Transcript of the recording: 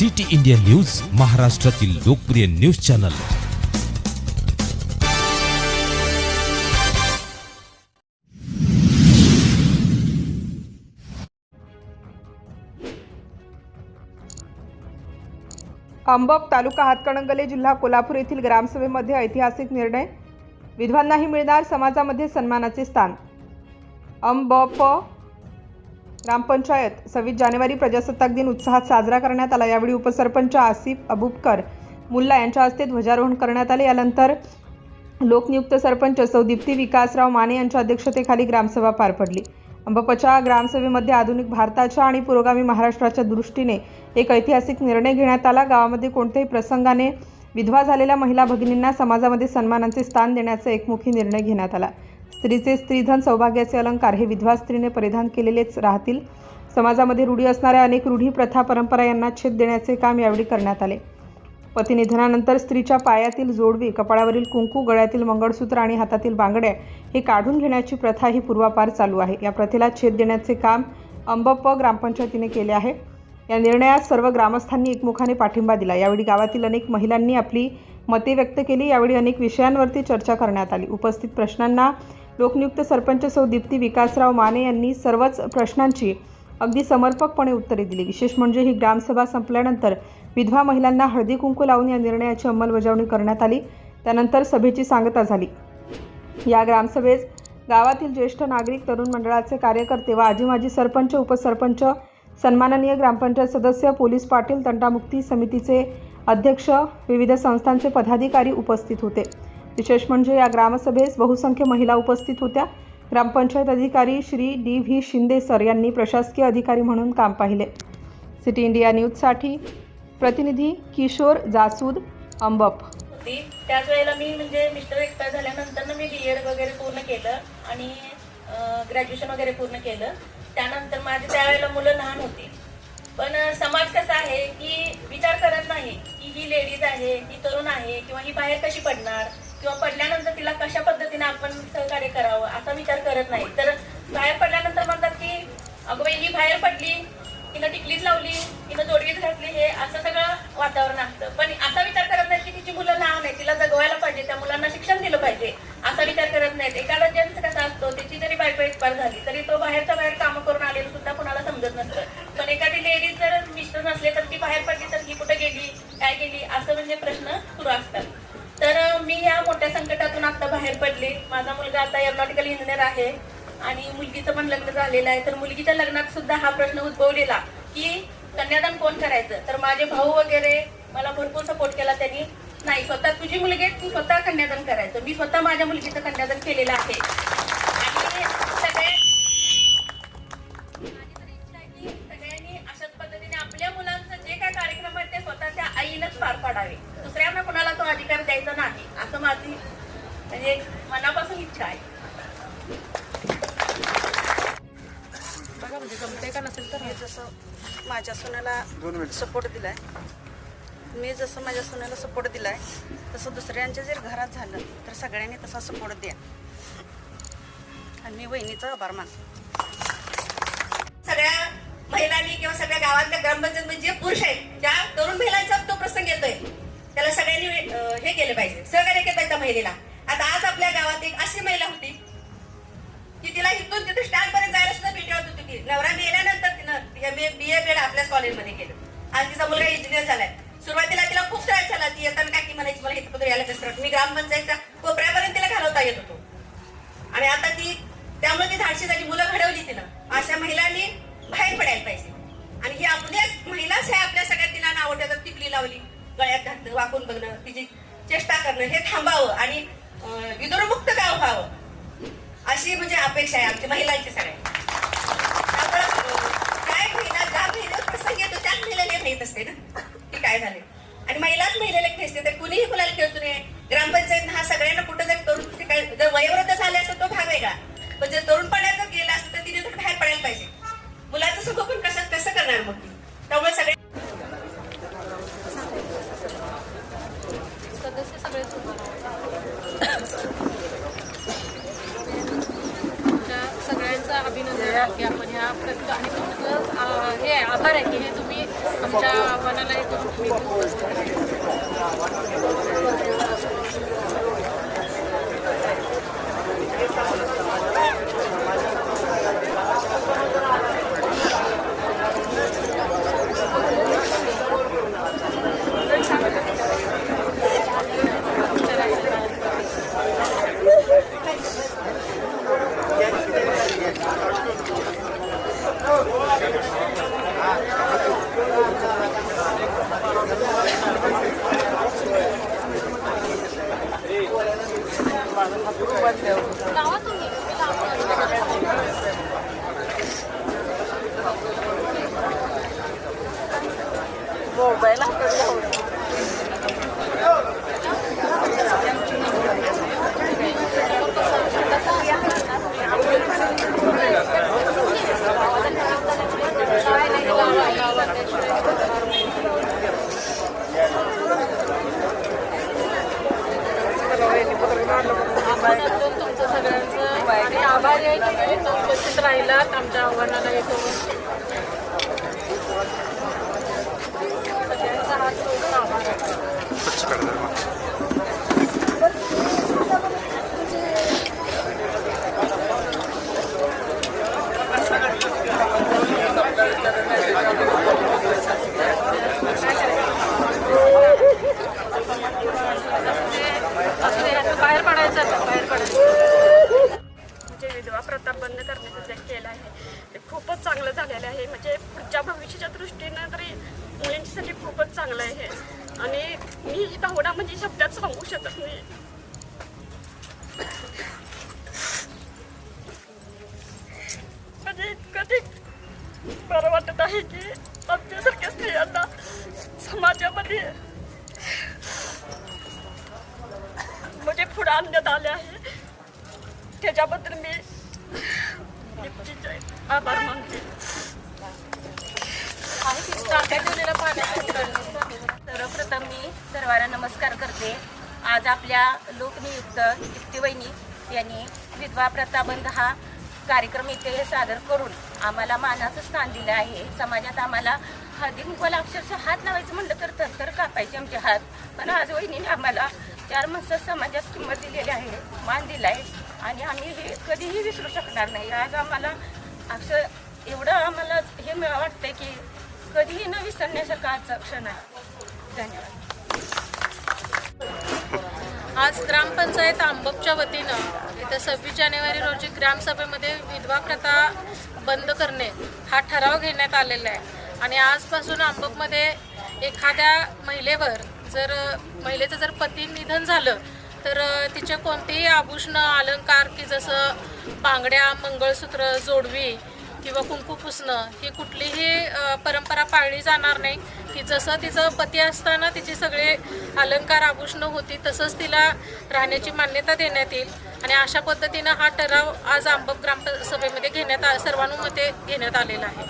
City India news महाराष्ट्रातील लोकप्रिय news channel. Ambap तालुका हातकणंगले जिल्हा कोल्हापूर येथील ग्रामसभेमध्ये ऐतिहासिक निर्णय. विधवांनाही मिळणार समाजामध्ये सन्मानाचे स्थान. अंबप ग्रामपंचायत सव्वीस जानेवारी प्रजासत्ताक दिन उत्साहात साजरा करण्यात आला. यावेळी उपसरपंच आसिफ अबुबकर मुल्ला यांच्या हस्ते ध्वजारोहण करण्यात आले. यानंतर लोकनियुक्त सरपंच सौ दीप्ती विकासराव माने यांच्या अध्यक्षतेखाली ग्रामसभा पार पडली. अंबपच्या ग्रामसभेमध्ये आधुनिक भारताच्या आणि पुरोगामी महाराष्ट्राच्या दृष्टीने एक ऐतिहासिक निर्णय घेण्यात आला. गावामध्ये कोणत्याही प्रसंगाने विधवा झालेल्या महिला भगिनींना समाजामध्ये सन्मानाचे स्थान देण्याचा एकमुखी निर्णय घेण्यात आला. स्त्रीचे स्त्रीधन सौभाग्याचे अलंकार हे विधवा स्त्रीने परिधान केलेलेच राहतील. समाजामध्ये रूढी असणाऱ्या अनेक रूढी प्रथा परंपरा यांना छेद देण्याचे काम यावेळी करण्यात आले. पतिनिधनानंतर स्त्रीच्या पायातील जोडवी कपाळावरील कुंकू गळ्यातील मंगळसूत्र आणि हातातील बांगड्या हे काढून घेण्याची प्रथा ही पूर्वापार चालू आहे. या प्रथेला छेद देण्याचे काम अंबप ग्रामपंचायतीने केले आहे. या निर्णयास सर्व ग्रामस्थांनी एकमुखाने पाठिंबा दिला. यावेळी गावातील अनेक महिलांनी आपली मते व्यक्त केली. यावेळी अनेक विषयांवरती चर्चा करण्यात आली. उपस्थित प्रश्नांना लोकनियुक्त सरपंच सौ दीप्ती विकासराव माने यांनी सर्वच प्रश्नांची अगदी समर्पकपणे उत्तरे दिली. विशेष म्हणजे ही ग्रामसभा संपल्यानंतर विधवा महिलांना हळदी कुंकू लावून या निर्णयाची अंमलबजावणी करण्यात आली. त्यानंतर सभेची सांगता झाली. या ग्रामसभेस गावातील ज्येष्ठ नागरिक तरुण मंडळाचे कार्यकर्ते व आजी माजी सरपंच उपसरपंच सन्माननीय ग्रामपंचायत सदस्य पोलीस पाटील तंटामुक्ती समितीचे अध्यक्ष विविध संस्थांचे पदाधिकारी उपस्थित होते. विशेष म्हणजे या ग्रामसभेस बहुसंख्य महिला उपस्थित होत्या. ग्रामपंचायत अधिकारी Shri D V Shinde sir यांनी प्रशासकीय अधिकारी म्हणून काम पाहिले. सिटी इंडिया न्यूजसाठी प्रतिनिधी किशोर जासूद अंबप. होती त्याच वेळेला मी म्हणजे मिस्टर एक्सपायर झाल्यानंतर ना मी बी एड वगैरे पूर्ण केलं आणि ग्रॅज्युएशन वगैरे पूर्ण केलं. त्यानंतर माझे त्यावेळेला मुलं लहान होती. पण समाज कसा आहे की विचार करत नाही की ही लेडीज आहे ही तरुण आहे किंवा ही बाहेर कशी पडणार? किंवा पडल्यानंतर तिला कशा पद्धतीने आपण सहकार्य करावं असा विचार करत नाही. तर बाहेर पडल्यानंतर म्हणतात की अगं बाई ही बाहेर पडली तिनं टिकलीच लावली तिनं जोडवीच घातली हे असं सगळं वातावरण असतं. पण असा विचार करत नाही की तिची मुलं लहान आहे तिला जगवायला पाहिजे त्या मुलांना शिक्षण दिलं पाहिजे असा विचार करत नाहीत. एखादा जेंट्स कसा असतो त्याची जरी बायको एक्सपायर झाली तरी तो बाहेरच्या बाहेर कामं करून आलेलं सुद्धा कुणाला समजत नसतं. पण एखादी लेडीज जर मिस्टर नसले तर ती बाहेर पडली तर ही कुठं गेली काय गेली असं म्हणजे प्रश्न सुरू असतात. मी या मोठ्या संकटातून आता बाहेर पडले. माझा मुलगा आता एरोनॉटिकल इंजिनियर आहे आणि मुलगीचं पण लग्न झालेलं आहे. तर मुलगीच्या लग्नात सुद्धा हा प्रश्न उद्भवलेला की कन्यादान कोण करायचं? तर माझे भाऊ वगैरे मला भरपूर सपोर्ट केला त्यांनी. नाही स्वतः तुझी मुलगी तू स्वतः कन्यादान करायचं. मी स्वतः माझ्या मुलगीचं कन्यादान केलेलं आहे. म्हणजे मनापासून इच्छा आहे. बघा म्हणजे जमते का नसेल तर मी जसं माझ्या सुनेला सपोर्ट दिलाय मी जसं माझ्या सुनेला सपोर्ट दिलाय तसं दुसऱ्यांच्या जर घरात झालं तर सगळ्यांनी तसा सपोर्ट द्या. आणि मी वहिनीचा आभार मानते. सगळ्या महिलांनी किंवा सगळ्या गावातल्या ग्रामपंचायत जे पुरुष आहेत त्या तरुण महिलांचा तो प्रसंग येतोय. त्याला सगळ्यांनी हे केलं पाहिजे. सहकार्य केलं पाहिजे त्या महिलेला. आता आज आपल्या गावात एक अशी महिला होती की तिला इथून तिथे स्टँड पर्यंत जायला सुद्धा भीती होती की नवरा गेल्यानंतर तिनं बी ए बेड आपल्याच कॉलेजमध्ये केलं. आज तिचा मुलगा इंजिनियर झालाय. सुरुवातीला तिला खूप त्रास झाला. ती येताना काकी म्हणायची मला इथं यायला कसरत मी ग्रामपंचायतच्या कोपऱ्यापर्यंत तिला घालवता येत होतो. आणि आता ती त्यामुळे ती धाडशी झाली. मुलं घडवली तिनं. अशा महिलांनी बाहेर पडायला पाहिजे. आणि ही आपल्याच महिलाच ह्या आपल्या सगळ्या तिला नावं ठेवतात. टिकली लावली गळ्यात घातलं वाकून बघणं तिची चेष्टा करणं हे थांबावं. आणि विदुरमुक्त गाव व्हावं. अशी म्हणजे अपेक्षा आहे आमच्या महिलांची सगळ्या काय महिला ज्या महिला प्रसंग येतो त्याच महिलेला माहीत असते ना? की काय झाले? आणि महिलाच महिलेला खेचते तर कुणीही कुणाला खेळतो नये. ग्रामपंचायत हा सगळ्यांना कुठं जर तरुण काय जर वयोवृद्ध झाले असं तो भाग वेगळा. पण जर तरुणपणात ते तुम्ही आमच्या आव्हानाला हे तुम्ही आमच्या उपस्थित राहा. त्याबद्दल आमच्या आव्हानाला येतो करून सगळ्यांचा हात जोडून आभार आहे. असं ते आता बाहेर पडायचं आता, बाहेर पडायचं म्हणजे विधवा प्रथा बंद करण्याचं जे केलं आहे ते खूपच चांगलं झालेलं आहे म्हणजे पुढच्या भविष्याच्या दृष्टीनं तरी मुलींसाठी खूपच चांगलं आहे आणि मी ही भावना म्हणजे शब्दात सांगू शकत नाही. म्हणजे इतकं ते बरं वाटत आहे की आमच्यासारख्या स्त्रियांना समाजामध्ये म्हणजे पुढे आणण्यात आले आहे. त्याच्याबद्दल मी आभार मानते. आणि ती सर्वप्रथम मी सर्वांना नमस्कार करते. आज आपल्या लोकनियुक्त दीप्तीवहिनी यांनी विधवा प्रताबंध हा कार्यक्रम इथे सादर करून आम्हाला मानाचं स्थान दिलं आहे. समाजात आम्हाला हळदी कुंकवाला अक्षरशः हात लावायचं म्हणलं तर थरथर कापायचे आमचे हात. पण आज वहिनीने आम्हाला चार माणसं समाजात किंमत दिलेली आहे मान दिला आहे आणि आम्ही हे कधीही विसरू शकणार नाही. आज आम्हाला अक्षर एवढं आम्हाला हे वाटतं की कधीही न विसरण्यासारखा आजचा क्षण आहे. धन्यवाद. आज ग्रामपंचायत आंबकच्या वतीनं इथं सव्वीस जानेवारी रोजी ग्रामसभेमध्ये विधवा प्रथा बंद करणे हा ठराव घेण्यात आलेला आहे. आणि आजपासून आंबकमध्ये एखाद्या महिलेवर जर महिलेचं जर पती निधन झालं तर तिचे कोणतेही आभूषणं अलंकार की जसं बांगड्या मंगळसूत्र जोडवी किंवा कुंकू पुसणं ही कुठलीही परंपरा पाळली जाणार नाही. की जसं तिचं पती असताना तिची सगळे अलंकार आभूषणं होती तसंच तिला राहण्याची मान्यता देण्यात येईल. आणि अशा पद्धतीनं हा ठराव आज आंबक ग्रामसभेमध्ये घेण्यात आ सर्वानुमते घेण्यात आलेला आहे.